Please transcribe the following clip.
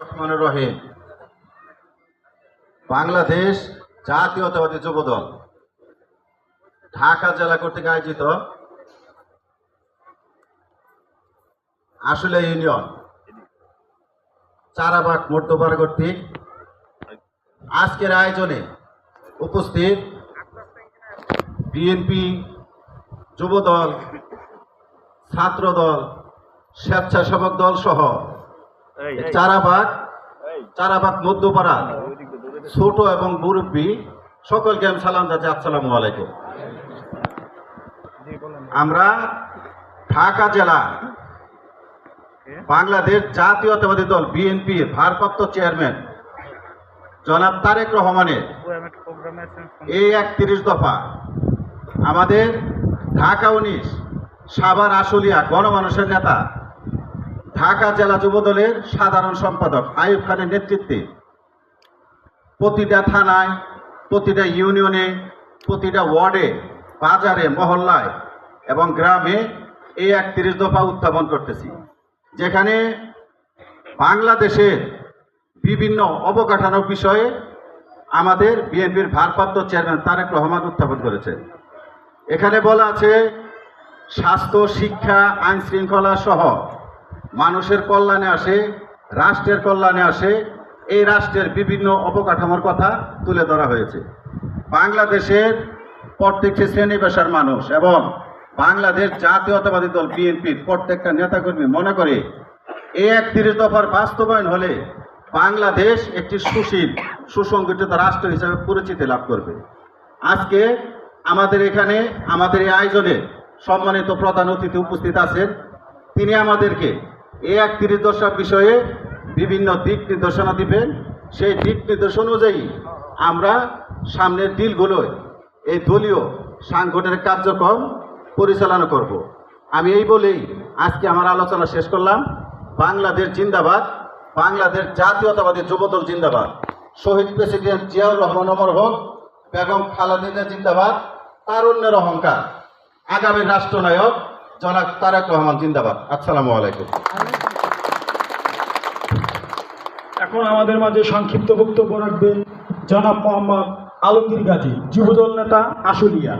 রহমানুর রহিম। বাংলাদেশ জাতীয়তাবাদী যুবদল, ঢাকা জেলা কর্তৃক আয়োজিত আসলে ইউনিয়ন, চারাবাগ মধ্যপাড়া কর্তৃক আজকের আয়োজনে উপস্থিত বিএনপি যুবদল, ছাত্রদল, স্বেচ্ছাসেবক দল সহ চারাবাগ চারাবাগ মধ্যপাড়া ছোট এবং মুরব্বী সকলকে আমি সালাম যাচ্ছি আসসালামু আলাইকুম। আমরা ঢাকা জেলা বাংলাদেশ জাতীয়তাবাদী দল বিএনপির ভারপ্রাপ্ত চেয়ারম্যান জনাব তারেক রহমানের এই একত্রিশ দফা আমাদের ঢাকা উনিশ সাভার আশুলিয়া গণমানুষের নেতা ঢাকা জেলা যুবদলের সাধারণ সম্পাদক আইয়ুব খানের নেতৃত্বে প্রতিটা থানায়, প্রতিটা ইউনিয়নে, প্রতিটা ওয়ার্ডে, বাজারে, মহল্লায় এবং গ্রামে এই একত্রিশ দফা উত্থাপন করতেছি। যেখানে বাংলাদেশের বিভিন্ন অবকাঠামো বিষয়ে আমাদের বিএনপির ভারপ্রাপ্ত চেয়ারম্যান তারেক রহমান উত্থাপন করেছেন। এখানে বলা আছে স্বাস্থ্য, শিক্ষা আইন শৃঙ্খলা সহ মানুষের কল্যাণে আসে, রাষ্ট্রের কল্যাণে আসে, এই রাষ্ট্রের বিভিন্ন অবকাঠামোর কথা তুলে ধরা হয়েছে। বাংলাদেশের প্রত্যেকটি শ্রেণি পেশার মানুষ এবং বাংলাদেশ জাতীয়তাবাদী দল বিএনপির প্রত্যেকটা নেতাকর্মী মনে করে, এই একত্রিশ দফার বাস্তবায়ন হলে বাংলাদেশ একটি সুশীল, সুসংগঠিত রাষ্ট্র হিসেবে পরিচিতি লাভ করবে। আজকে আমাদের এখানে, আমাদের এই আয়োজনে সম্মানিত প্রধান অতিথি উপস্থিত আছেন। তিনি আমাদেরকে এই একত্রিশ দশার বিষয়ে বিভিন্ন দিক নির্দেশনা দিবেন। সেই দিক নির্দেশ অনুযায়ী আমরা সামনের দিলগুলোয় এই দলীয় সাংগঠনিক কার্যক্রম পরিচালনা করব। আমি এই বলেই আজকে আমার আলোচনা শেষ করলাম। বাংলাদেশ জিন্দাবাদ, বাংলাদেশ জাতীয়তাবাদী যুবদল জিন্দাবাদ। শহীদ প্রেসিডেন্ট জিয়াউর রহমান অমর হোক, বেগম খালেদা জিন্দাবাদ, তারুণ্যের অহংকার। আগামী রাষ্ট্রনায়ক জনাব তারেক রহমান, জিন্দাবাদ। আসসালামু আলাইকুম। এখন আমাদের মাঝে সংক্ষিপ্ত বক্তব্য রাখবেন জনাব মোহাম্মদ আলমগীর গাজী, যুবদল নেতা আশুলিয়া।